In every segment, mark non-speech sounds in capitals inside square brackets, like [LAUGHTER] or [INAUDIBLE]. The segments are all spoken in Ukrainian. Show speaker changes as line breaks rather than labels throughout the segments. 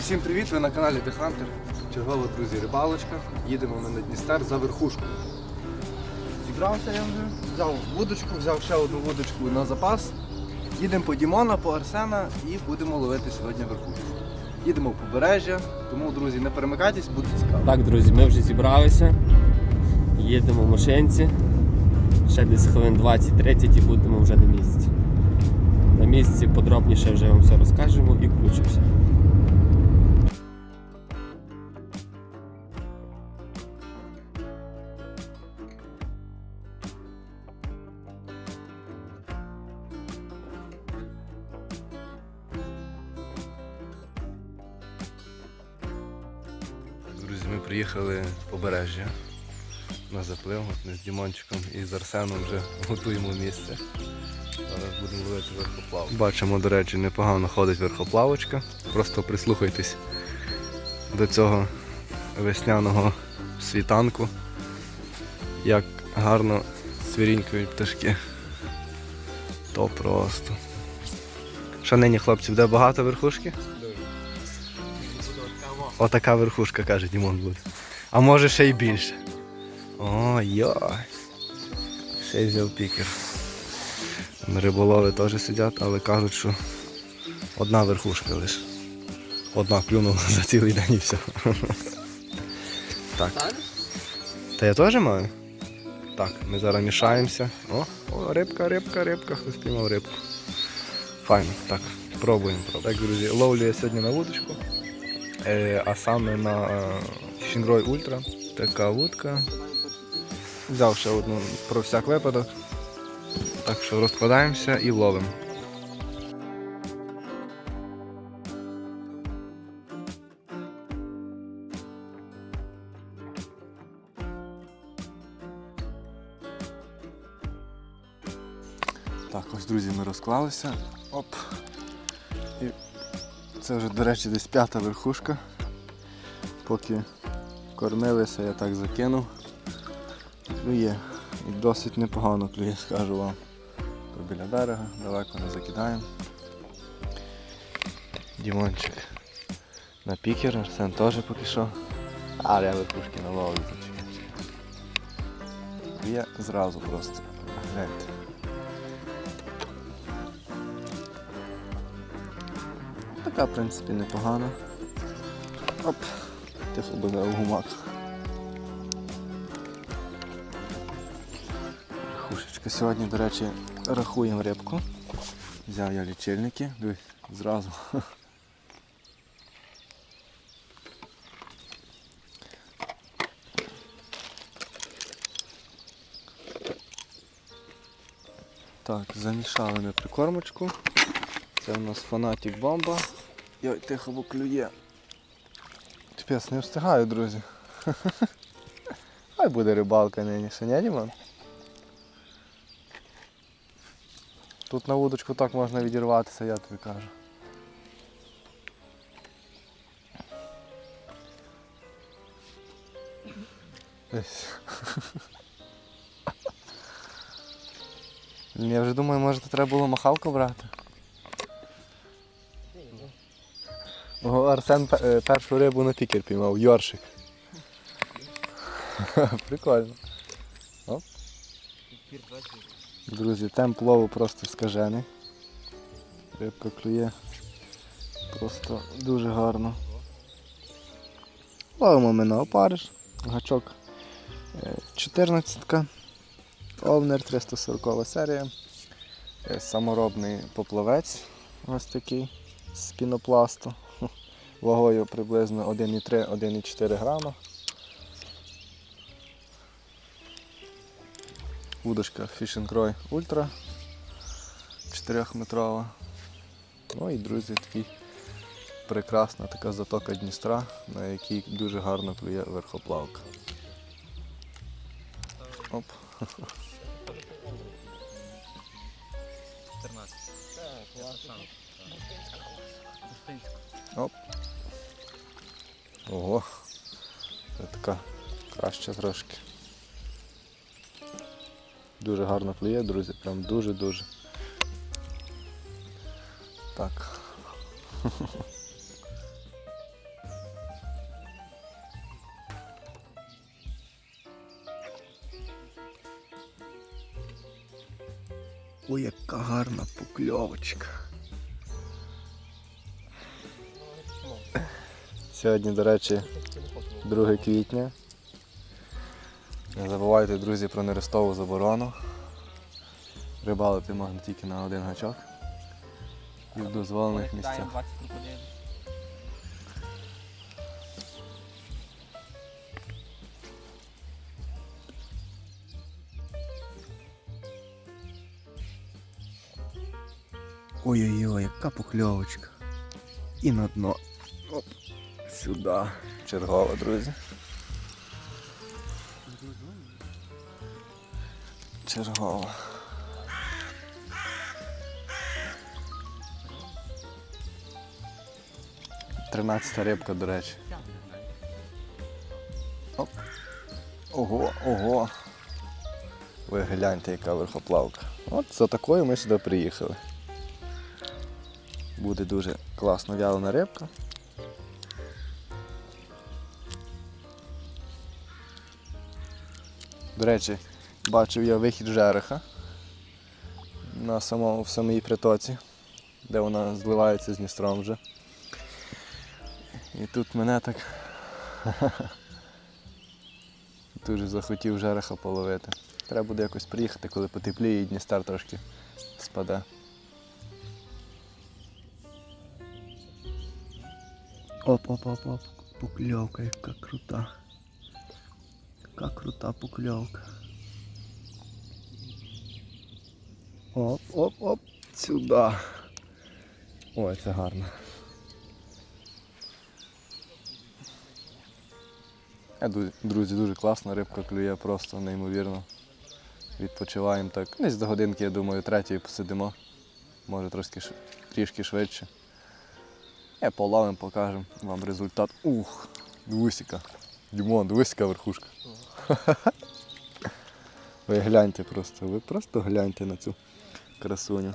Всім привіт! Ви на каналі The Hunter. Чергова, друзі, рибалочка. Їдемо ми на Дністер за верхушку. Зібрався я вже, взяв вудочку, взяв ще одну вудочку на запас. Їдемо по Дімона, по Арсена і будемо ловити сьогодні верхушку. Їдемо в побережжя, тому, друзі, не перемикайтесь, буде цікаво.
Так, друзі, ми вже зібралися. Їдемо в машинці. Ще десь хвилин 20-30 і будемо вже на місці. На місці подробніше вже вам все розкажемо і включимося.
Приїхали в побережжя на заплив. От ми з Дімончиком і з Арсеном вже [LAUGHS] готуємо місце. Зараз будемо ловити верхоплавку. Бачимо, до речі, непогано ходить верхоплавочка. Просто прислухайтесь до цього весняного світанку. Як гарно свірінькають пташки. То просто. Що нині, хлопці, буде багато верхушки? Отака верхушка, каже Дімон буде. А може ще й більше. Ой, йой. Ще й взяв пікер. Риболови теж сидять, але кажуть, що одна верхушка лише. Одна клюнула за цілий день і все. Так. Та я теж маю? Так, ми зараз мішаємося. О, о, рибка, рибка, рибка, хтось піймав рибку. Файно, так, пробуємо. Так, друзі, ловлю я сьогодні на вудочку. Е, а саме на е, Fishing Ultra. Така вудка. Взяв ще одну про всяк випадок. Так що розкладаємося і ловимо. Так, ось друзі, ми розклалися. Оп. Це вже, до речі, десь п'ята верхушка. Поки кормилися, я так закинув. Клює. І досить непогано клює, скажу вам. То біля берега, далеко не закидаємо. Дімончик на пікер, Арсен теж поки що. Але я верхушки на ловлю. Клює зразу просто. Гляньте. Така, в принципі, непогана. Оп, тихо буде в гумак. Хушечка. Сьогодні, до речі, рахуємо рибку. Взяв я лічильники, дивись, зразу. Так, замішали ми прикормочку. Це у нас фанатік бомба. Йой, тихо бо клює. Чпець, не встигаю, друзі. [LAUGHS] Хай буде рибалка нині, не, Дімон? Тут на вудочку так можна відірватися, я тобі кажу. Ось. [LAUGHS] Я вже думаю, може треба було махалку брати. Арсен е, першу рибу на пікер піймав, йоршик. [LAUGHS] Прикольно. Оп. Друзі, темп лову просто скажений. Рибка клює просто дуже гарно. Ловимо ми на опариш, гачок 14 Овнер 340 серія. Е, Саморобний поплавець ось такий з пінопласту. Вагою приблизно 1,3-1,4 грама. Удочка Fishing Roy Ultra 4-метрова. Ну і, друзі, такий прекрасна така затока Дністра, на якій дуже гарно клює верхоплавка. Оп.
14.
Оп. Ого, це така краща трошки. Дуже гарно клює, друзі, прям дуже-дуже. Так. [LAUGHS] Ой, яка гарна покльовочка. Сьогодні, до речі, 2 квітня. Не забувайте, друзі, про нерестову заборону. Рибалити можна тільки на один гачок. І в дозволених місцях. Ой-ой-ой, яка покльовочка. І на дно. Сюди. Чергова, друзі. Чергова. Тринадцята рибка, до речі. Оп. Ого, ого. Ви гляньте, яка верхоплавка. От за такою ми сюди приїхали. Буде дуже класно вялена рибка. До речі, бачив я вихід жереха на самому, в самій притоці, де вона зливається з Дністром вже. І тут мене так [LAUGHS] дуже захотів жереха половити. Треба буде якось приїхати, коли потепліє і Дністер трошки спаде. Оп-оп-оп-оп. Покльовка, яка крута. Яка крута покльовка. Оп-оп-оп. Сюди. Ой, це гарно. Друзі, дуже класна рибка клює, просто неймовірно. Відпочиваємо так. Десь до годинки, я думаю, третьої посидимо. Може трошки трішки швидше. Я половим покажемо вам результат. Ух, двусіка. Дімон, двусіка верхушка. Ви гляньте просто, ви просто гляньте на цю красуню.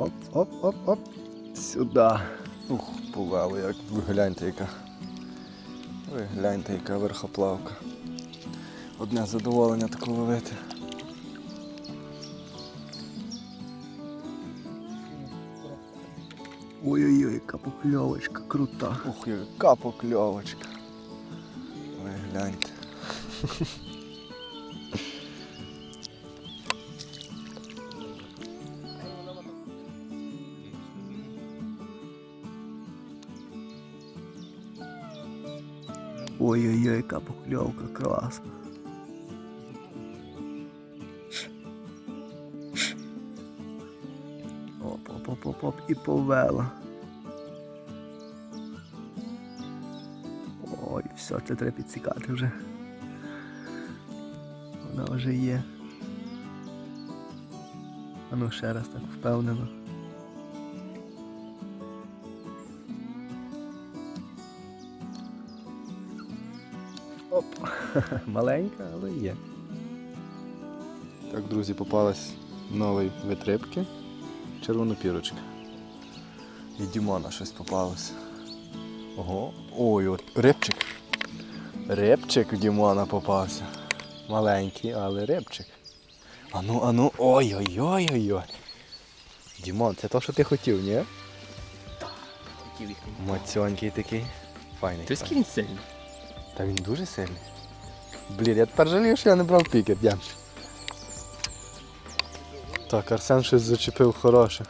Оп, оп, оп, оп. Сюди. Ух, повело, як ви гляньте, яка. Ви гляньте, яка верхоплавка. Одне задоволення таку ловити. Ой-ой-ой, яка покльовочка крута. Ух, яка покльовочка. Ви гляньте. [LAUGHS] Ой-ой-ой, яка покльовка класна. Оп-оп-оп-оп і повела. Ой, все, це треба підсікати вже. Вона вже є. А ну ще раз так впевнено. [LAUGHS] маленька, але є. Так, друзі, попалась новий вид рибки. Червонопірочка. І Дімона щось попалося. Ого. Ой, от рибчик. Рибчик у Дімона попався. Маленький, але рибчик. Ану, ану, ой-ой-ой-ой-ой. Дімон, це то, що ти хотів, ні?
Який віхний.
Мацьонький такий. Файний.
Ти скільки він сильний?
Та він дуже сильний. Блін, я тепер жалію, що я не брав пікет, Янч. Так, Арсен щось зачепив хороше.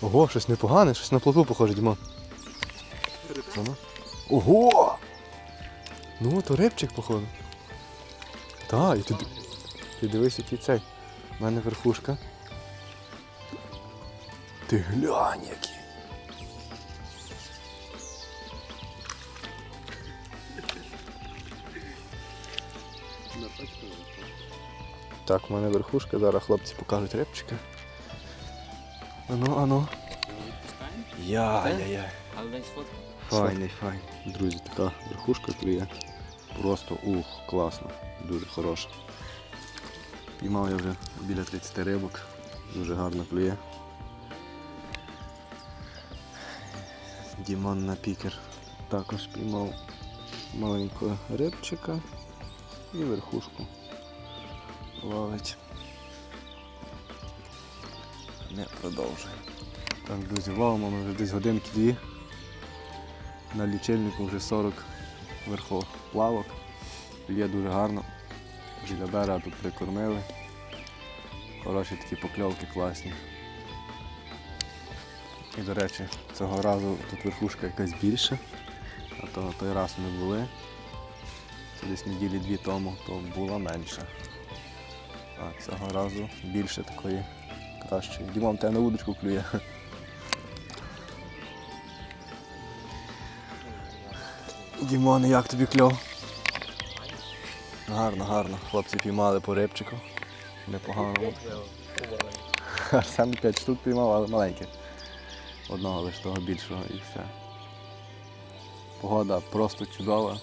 Ого, щось непогане, щось на плоту похоже, ну. Ого! Ну, то рибчик, походу. Так, і ти, ти дивись, який цей. У мене верхушка. Ти глянь який. Так, у мене верхушка, зараз хлопці покажуть рибчика. Ану, ану. Я-я-я.
Але.
Файний, файний. Друзі, така верхушка клює. Просто ух, класно, дуже хороша. Піймав я вже біля 30 рибок, дуже гарно клює. Дімон на пікер також піймав маленького рибчика і верхушку ловить. Не продовжує. Так, друзі, ловимо ми вже десь годинки дві. На лічильнику вже 40 верхоплавок. Є дуже гарно. Біля берега тут прикормили. Хороші такі покльовки класні. І, до речі, цього разу тут верхушка якась більша, а того той раз ми були. Це десь неділі дві тому, то була менша. А цього разу більше такої кращої. Дімон, тебе на удочку клює. Дімон, як тобі кльов? Гарно, гарно. Хлопці піймали по рибчику. Непогано. Арсен 5 штук піймав, але маленьких. Одного лише того більшого і все. Погода просто чудова.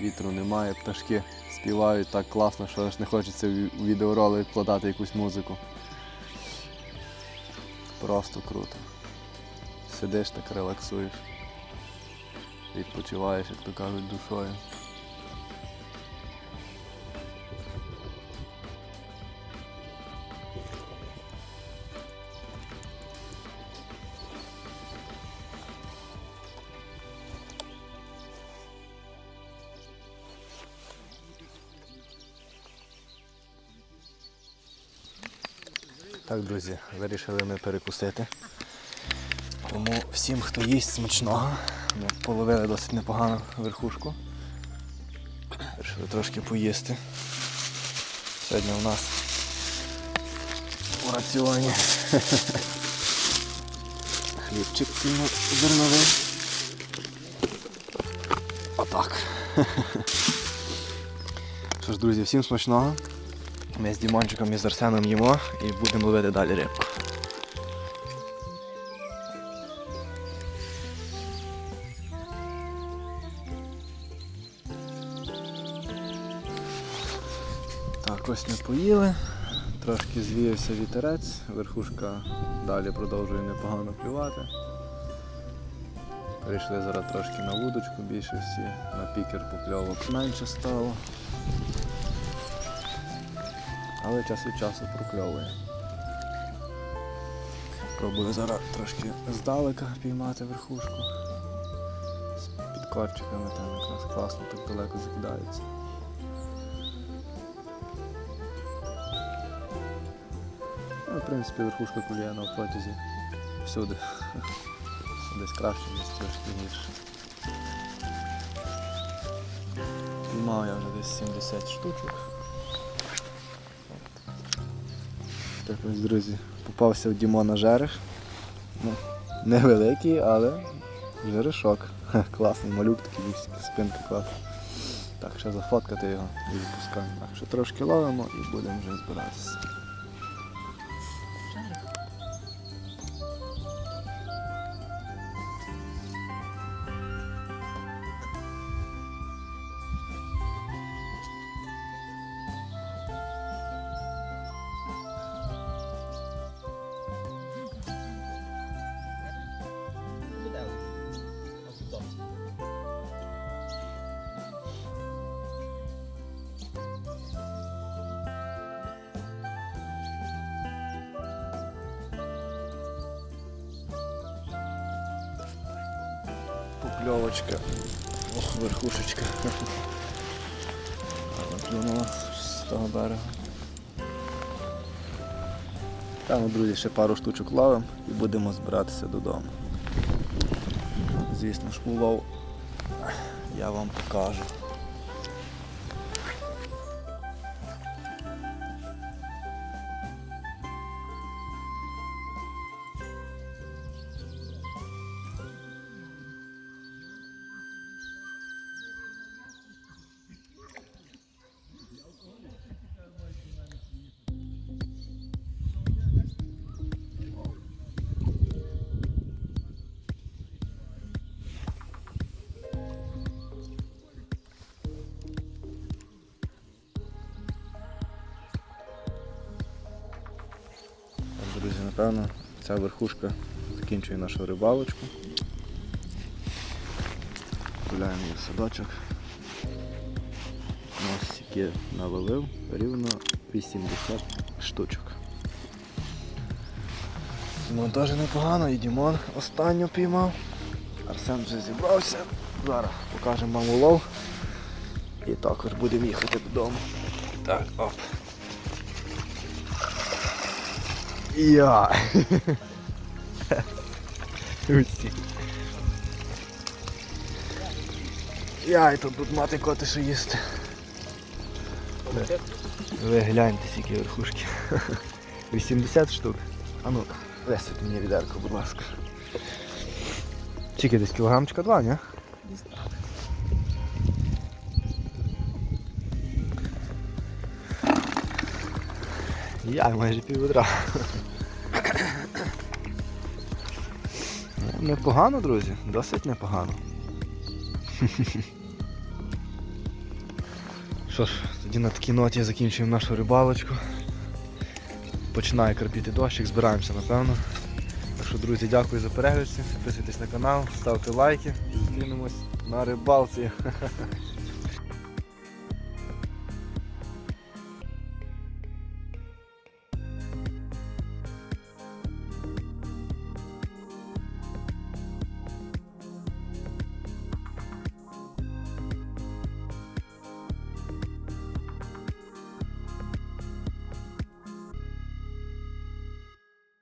Вітру немає, пташки співають так класно, що аж не хочеться в відеоролик вкладати якусь музику. Просто круто. Сидиш так релаксуєш відпочиваєш, як то кажуть, душою. Так, друзі, вирішили ми перекусити. Тому всім, хто їсть смачного, ми половили досить непогану верхушку. Вирішили трошки поїсти. Сьогодні у нас у раціоні [LAUGHS] хлібчик зерновий. Отак. [LAUGHS] Що ж, друзі, всім смачного. Ми з Дімончиком і з Арсеном їмо і будемо ловити далі рибку. Так, ось ми поїли, трошки звіявся вітерець, верхушка далі продовжує непогано клювати. Перейшли зараз трошки на вудочку більше всі, на пікер покльовок менше стало. Але час від часу прокльовує. Пробую зараз трошки здалека піймати верхушку. З підкорчиками там якраз класно так далеко закидається. Ну, в принципі, верхушка кулія на протязі всюди. [LAUGHS] Десь краще, десь трошки гірше. Мав я вже десь 70 штучок. Так ось, друзі, попався в Дімона жерех. Ну, невеликий, але жерешок. Класний малюк такий, спинка класна. Так, ще зафоткати його і відпускаємо. Так, що трошки ловимо і будемо вже збиратися. Покльовочка. Ох, верхушечка. Гарно з того берега. Там, друзі, ще пару штучок ловимо і будемо збиратися додому. Звісно ж, улов я вам покажу. Напевно, ця верхушка закінчує нашу рибалочку. Гуляємо в садочок. Ось тільки наловив рівно 80 штучок. Дімон непогано, і Дімон останню піймав. Арсен вже зібрався. Зараз покажемо вам улов. І також будемо їхати додому. Так, оп. Я. Усі. Я і тут тут мати коти що їсти. Ви гляньте скільки верхушки. 80 штук. А ну, висить мені відерко, будь ласка. Тільки десь кілограмчика два, ні? Я майже пів ведра. Ну, Непогано, друзі, досить непогано. Що ж, тоді на такій ноті закінчуємо нашу рибалочку. Починає крапіти дощик, збираємося напевно. Так що, друзі, дякую за перегляд, підписуйтесь на канал, ставте лайки, зустрінемось на рибалці.